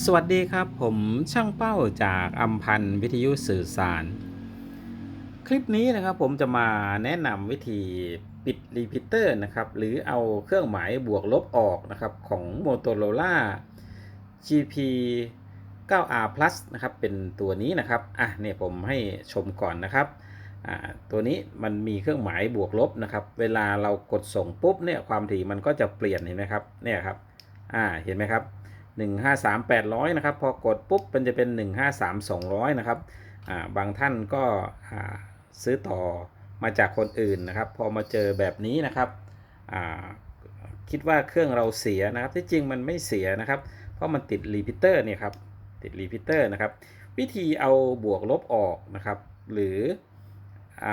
สวัสดีครับผมช่างเป้าจากอัมพันธ์วิทยุสื่อสาร คลิปนี้นะครับผมจะมาแนะนำวิธีปิดรีพิเตอร์นะครับ หรือเอาเครื่องหมายบวกลบออกนะครับของ Motorola GP 9R Plus นะครับเป็นตัวนี้นะครับอะเนี่ยผมให้ชมก่อนนะครับอ่าตัวนี้มันมีเครื่องหมายบวกลบนะครับ เวลาเรากดส่งปุ๊บเนี่ยความถี่มันก็จะเปลี่ยนเห็นไหมครับเนี่ยครับอ่าเห็นไหมครับ 153 800นะครับพอกดปุ๊บมันจะเป็น 153 200นะครับาบางท่านก็ซื้อต่อมาจากคนอื่นนะครับ พอมาเจอแบบนี้นะครับคิดว่าเครื่องเราเสียนะครับ ที่จริงมันไม่เสียนะครับ เพราะมันติดรีพิเตอร์เนี่ยครับติดรีพิเตอร์นะครับ วิธีเอาบวกลบออกนะครับ หรืออ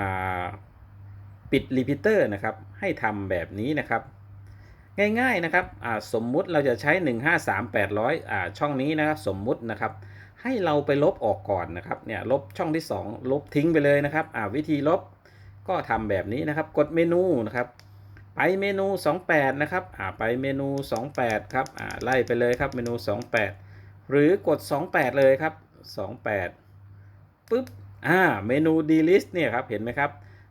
ปิดรีพิเตอร์นะครับ ให้ทำแบบนี้นะครับ ง่ายๆนะครับสมมุติเราจะใช้ 153 800อ่าช่องนี้นะครับสมมุตินะครับ ให้เราไปลบออกก่อนนะครับเนี่ยลบช่องที่ 2 ลบทิ้งไปเลยนะครับวิธีลบก็ทำแบบนี้นะครับ กดเมนูนะครับ ไปเมนู 28 นะครับไปเมนู 28 ครับไล่ไปเลยครับเมนู 28 หรือกด 28 เลยครับ 28ปุ๊บอ่าเมนู delete เนี่ยครับเห็นไหมครับ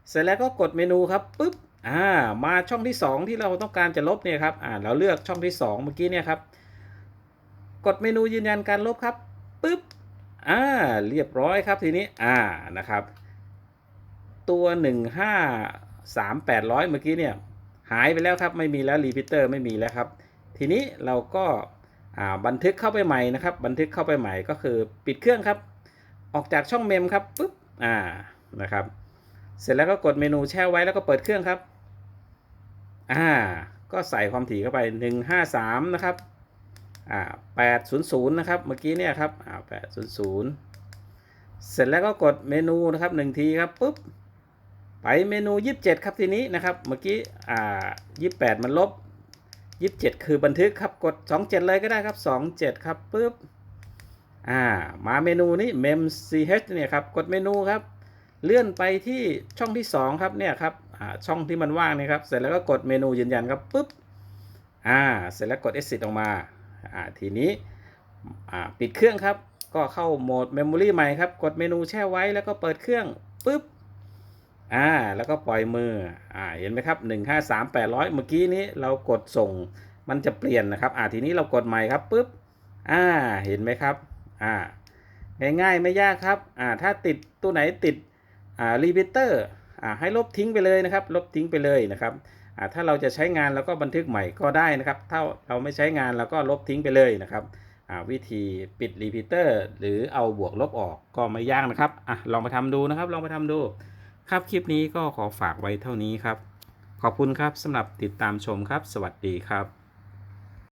เสร็จแล้วก็กดเมนูครับปุ๊บ อ่ามาช่องที่ 2 ที่เราต้องการจะลบเนี่ยครับอ่าเราเลือกช่องที่ 2 เมื่อกี้เนี่ยครับ กดเมนูยืนยันการลบครับปุ๊บอ่าเรียบร้อยครับทีนี้อ่านะครับ ตัว 153 800 เมื่อกี้เนี่ยหายไปแล้วครับไม่มีแล้วรีพิเตอร์ไม่มีแล้วครับ ทีนี้เราก็อ่าบันทึกเข้าไปใหม่นะครับ บันทึกเข้าไปใหม่ก็คือปิดเครื่องครับ ออกจากช่องเมมครับปุ๊บอ่านะครับ เสร็จแล้วก็กดเมนูแช่ไว้แล้วก็เปิดเครื่องครับ อ่า ก็ใส่ความถี่เข้าไป 153 นะครับ อ่า 800 นะครับ เมื่อกี้เนี่ยครับ อ่า 800 เสร็จแล้วก็กดเมนูนะครับหนึ่งทีครับปุ๊บ ไปเมนู 27 ครับทีนี้นะครับ เมื่อกี้ อ่า 28 มันลบ 27 คือบันทึกครับ กด 27 เลยก็ได้ครับ 27 ครับปุ๊บ อ่า มาเมนูนี้ mem ch เนี่ยครับ กดเมนูครับ เลื่อนไปที่ช่องที่ 2 ครับเนี่ยครับช่องที่มันว่างเนี่ยครับ เสร็จแล้วก็กดเมนูยืนยันครับปุ๊บอ่าเสร็จแล้วกด exit ออกมาอ่าทีนี้อ่าปิดเครื่องครับ ก็เข้าโหมด Memory ใหม่ครับ กดเมนูแช่ไว้แล้วก็เปิดเครื่องปุ๊บอ่าแล้วก็ปล่อยมืออ่าเห็นไหมครับ 153 800 เมื่อกี้นี้เรากดส่งมันจะเปลี่ยนนะครับอ่าทีนี้เรากดใหม่ครับปุ๊บอ่าเห็นไหมครับอ่าง่ายๆไม่ยากครับอ่าถ้าติดตัวไหนติด อ่ารีพิเตอร์อ่าให้ลบทิ้งไปเลยนะครับ ลบทิ้งไปเลยนะครับอ่าถ้าเราจะใช้งานเราก็บันทึกใหม่ก็ได้นะครับ ถ้าเราไม่ใช้งานเราก็ลบทิ้งไปเลยนะครับอ่าวิธีปิดรีพิเตอร์หรือเอาบวกลบออกก็ไม่ยากนะครับอะลองไปทำดูนะครับ ลองไปทำดู ครับคลิปนี้ก็ขอฝากไว้เท่านี้ครับ ขอบคุณครับสำหรับติดตามชมครับ สวัสดีครับ